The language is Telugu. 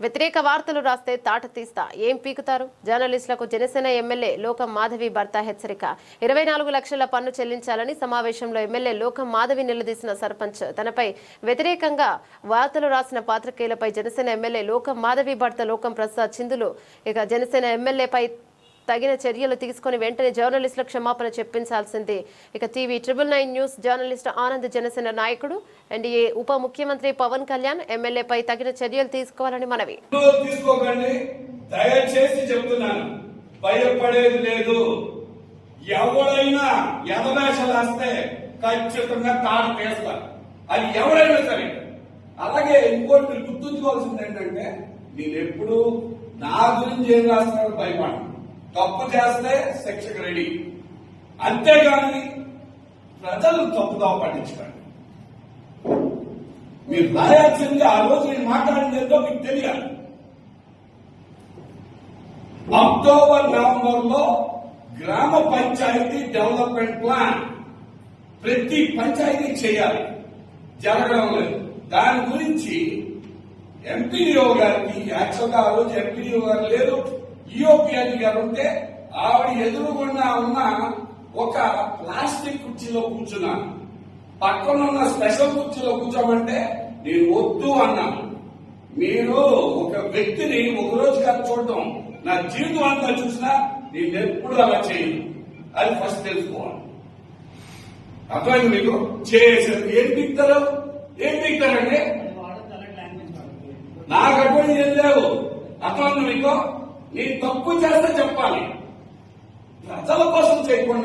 వ్యతిరేక వార్తలు రాస్తే తాట తీస్తా. ఏం పీకుతారు? జర్నలిస్టులకు జనసేన ఎమ్మెల్యే లోకం మాధవి భర్త హెచ్చరిక. ఇరవై నాలుగు లక్షల పన్ను చెల్లించాలని సమావేశంలో ఎమ్మెల్యే లోకం మాధవి నిలదీసిన సర్పంచ్. తనపై వ్యతిరేకంగా వార్తలు రాసిన పాత్రికేయులపై జనసేన ఎమ్మెల్యే లోకం మాధవి భర్త లోకం ప్రసాద్ చిందులు. ఇక జనసేన ఎమ్మెల్యేపై తగిన చర్యలు తీసుకుని వెంటనే జర్నలిస్టుల క్షమాపణ చెప్పించాల్సిందే. ఇక TV triple nine news journalist Anand Janasena నాయకుడు ఎన్డీఏ ఉప ముఖ్యమంత్రి పవన్ కళ్యాణ్ ఎమ్మెల్యేపై తగిన చర్యలు తీసుకోవాలని మనవి. దయచేసి చెప్తున్నాను. భయపడేది లేదు. ఎవడైనా ఎదవేషాలు వస్తే ఖచ్చితంగా తాడు తీస్తారు అది ఎవరైనా సరే. అలాగే ఇంకోటి గుర్తుంచుకోవాల్సింది ఏంటంటే నేను ఎప్పుడు నా గురించి ఏం రాస్తున్నాడో భయపడను. తప్పు చేస్తే శిక్షకు రెడీ. అంతేగాని ప్రజలు తప్పుగా పట్టించుకోండి. మీరు రాయాల్సింది ఆ రోజు నేను మాట్లాడిందేదో మీకు తెలియాలి. అక్టోబర్ నవంబర్లో గ్రామ పంచాయతీ డెవలప్మెంట్ ప్లాన్ ప్రతి పంచాయతీ చేయాలి. జరగడం లేదు. దాని గురించి ఎంపీడీఓ గారికి యాక్చువల్గా ఆ రోజు ఎంపీడీఓ గారు లేదు ఈఓపీఆర్టీ గారు ఉంటే ఆవిడ ఎదురుగుండా ఉన్న ఒక ప్లాస్టిక్ కుర్చీలో కూర్చున్నాను. పక్కన ఉన్న స్పెషల్ కుర్చీలో కూర్చోమంటే నేను వద్దు అన్నాను. మీరు ఒక వ్యక్తిని ఒక రోజు కాదు చూడటం నా జీవితం అంతా చూసినా నేను ఎప్పుడు అలా చేయను. అది ఫస్ట్ తెలుసుకోవాలి. అర్థమైంది మీకు? చేసేది ఏం పీక్తారు ఏం పీక్తారండి నాకు అటువంటి ఏం లేవు. అర్థమైంది మీకు? నేను తప్పు చేస్తే చెప్పాలి. ప్రజల కోసం చేయకుండా